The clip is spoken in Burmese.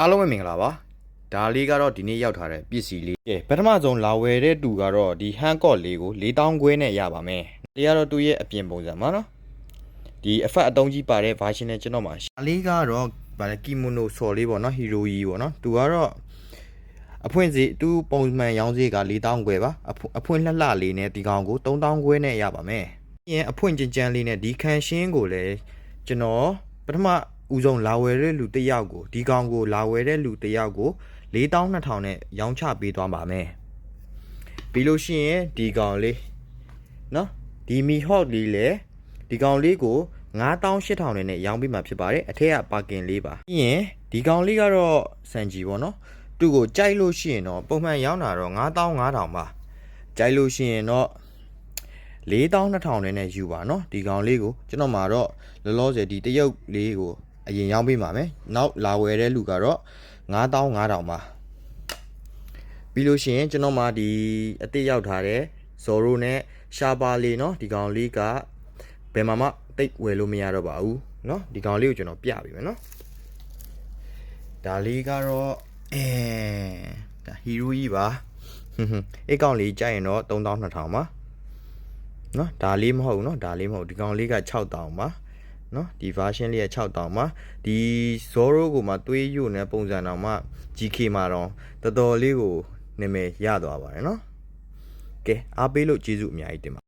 အားလုံးပဲမင်္ဂလာပါဒါလေးကတော့ဒီနေ့ရောက်ထားတဲ့ပစ္စည်းလေးကဲပထမဆုံးလာဝယ်တဲ့တူကတော့ဒီဟန်ကော့လေးကို4000ခွဲနဲ့ရပါမယ်ဒီကတော့သူ့ရဲ့အပြင်ပုံစံပါနော်ဒီအဖက်အတုံးကြီးပါတဲ့ version နဲ့ကျွန်တော်မှာဒါလေးကတော့ဗာလေကီမိုနိုဆော်လေးပေါ့နော်ဟီရိုကြီးပေါ့နော်သူကတော့အဖွင့်စီသူပုံမှန်ရောင်းစီက4000ခွဲပါအဖွင့်အဖွင့်လှလှလေးနဲ့ဒီကောင်ကို3000ခွဲနဲ့ရပါမယ်ပြီးရင်အဖွင့်ကြမ်းကြမ်းလေးနဲ့ဒီခန်ရှင်းကိုလည်းကျွန်တော်ပထမ ဦးဆုံးလာဝယ်တဲ့လူတစ်ယောက်ကိုဒီကောင်ကိုလာဝယ်တဲ့လူတစ်ယောက်ကို4200နဲ့ရောင်းချပေးသွားပါမယ်ပြီးလို့ရှိရင်ဒီကောင်လေးနော်ဒီမီဟော့လေးလေဒီကောင်လေးကို9800နဲ့ရောင်းပေးမှာဖြစ်ပါတယ်အထက်ကပါကင်လေးပါပြီးရင်ဒီကောင်လေးကတော့စံကြီးပေါ့နော်သူ့ကိုကြိုက်လို့ရှိရင်တော့ပုံမှန်ရောင်းတာတော့9500ပါကြိုက်လို့ရှိရင်တော့4200နဲ့ယူပါနော်ဒီကောင်လေးကိုကျွန်တော်မှာတော့လောလောဆယ်ဒီတရုတ်လေးကို အရင်ရောင်းပေးပါမယ်နောက်လာဝယ်တဲ့လူကတော့9500ပါပြီးလို့ရှိရင်ကျွန်တော်မှာဒီအစ်စ်ရောက်ထားတဲ့ဇော်ရိုနဲ့ရှာပါလေးเนาะဒီကောင်လေးကဘယ်မှာမှတိတ်ဝယ်လို့မရတော့ပါဘူးเนาะဒီကောင်လေးကိုကျွန်တော်ပြပေးမယ်เนาะဒါလေးကတော့အဲဒါဟီရိုကြီးပါဟွန်းဟွန်းအဲ့ကောင်လေးကြိုက်ရင်တော့3200ပါနော်ဒါလေးမဟုတ်ဘူးနော်ဒါလေးမဟုတ်ဒီကောင်လေးက6000ပါ နော်ဒီ version လေးက6000ပါဒီ Zoro ကိုမှသွေးယို့နေပုံစံတော်မှ GK မှာတော့တော်တော်လေးကိုနာမည်ရသွားပါတယ်နော်ကဲအားပေးလို့ကျေးဇူးအများကြီးတင်ပါ